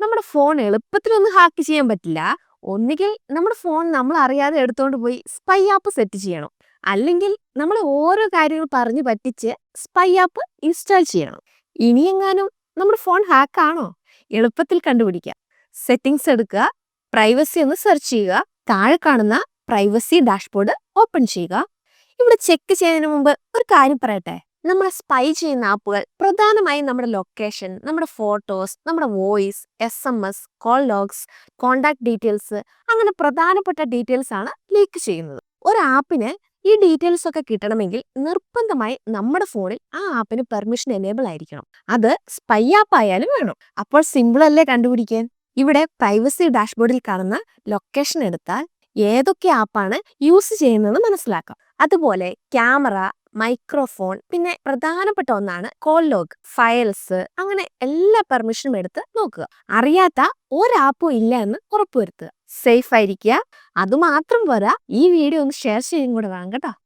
നമ്മുടെ phone എളുപ്പത്തിലൊന്നും hack ചെയ്യാൻ പറ്റില്ല. ഒന്നുകിൽ നമ്മുടെ ഫോൺ നമ്മൾ അറിയാതെ എടുത്തുകൊണ്ട് പോയി സ്പൈ ആപ്പ് സെറ്റ് ചെയ്യണം. അല്ലെങ്കിൽ നമ്മൾ ഓരോ കാര്യങ്ങൾ പറഞ്ഞു പറ്റിച്ച് സ്പൈ ആപ്പ് ഇൻസ്റ്റാൾ ചെയ്യണം. ഇനിയെങ്ങാനും നമ്മുടെ ഫോൺ ഹാക്കാണോ എളുപ്പത്തിൽ കണ്ടുപിടിക്കാം. സെറ്റിംഗ്സ് എടുക്കുക പ്രൈവസി ഒന്ന് സെർച്ച് ചെയ്യുക താഴെ കാണുന്ന പ്രൈവസി ഡാഷ്ബോർഡ് ഓപ്പൺ ചെയ്യുക. ഇവിടെ ചെക്ക് ചെയ്യുന്നതിന് മുമ്പ് ഒരു കാര്യം പറയട്ടെ? നമ്മളെ സ്പൈ ചെയ്യുന്ന ആപ്പുകൾ പ്രധാനമായും നമ്മുടെ ലൊക്കേഷൻ നമ്മുടെ ഫോട്ടോസ് നമ്മുടെ voice S M S call logs contact details അങ്ങനെ പ്രധാനപ്പെട്ട ഡീറ്റെയിൽസ് ആണ് ലീക്ക് ചെയ്യുന്നത്. ഒരു ആപ്പിന് ഈ ഡീറ്റെയിൽസ് ഒക്കെ കിട്ടണമെങ്കിൽ നിർബന്ധമായി നമ്മുടെ ഫോണിൽ ആ ആപ്പിന് പെർമിഷൻ എനേബിൾ ആയിരിക്കണം. അത് സ്പൈ ആപ്പ് ആയാലും വേണം. അപ്പോൾ സിമ്പിൾ അല്ലേ കണ്ടുപിടിക്കാൻ? ഇവിടെ പ്രൈവസി ഡാഷ്ബോർഡിൽ കാണുന്ന ലൊക്കേഷൻ എടുത്താൽ ഏതൊക്കെ ആപ്പാണ് യൂസ് ചെയ്യുന്നത് മനസ്സിലാക്കാം. അതുപോലെ ക്യാമറ മൈക്രോഫോൺ പിന്നെ പ്രധാനപ്പെട്ട ഒന്നാണ് കോൾ ലോഗ് ഫയൽസ് അങ്ങനെ എല്ലാ പെർമിഷനും എടുത്ത് നോക്കുക. അറിയാത്ത ഒരാപ്പും ഇല്ല എന്ന് ഉറപ്പുവരുത്തുക. സേഫ് ആയിരിക്കുക. അതുമാത്രം പോരാ. ഈ വീഡിയോ ഒന്ന് ഷെയർ ചെയ്യും കൂടെ വേണം കേട്ടോ.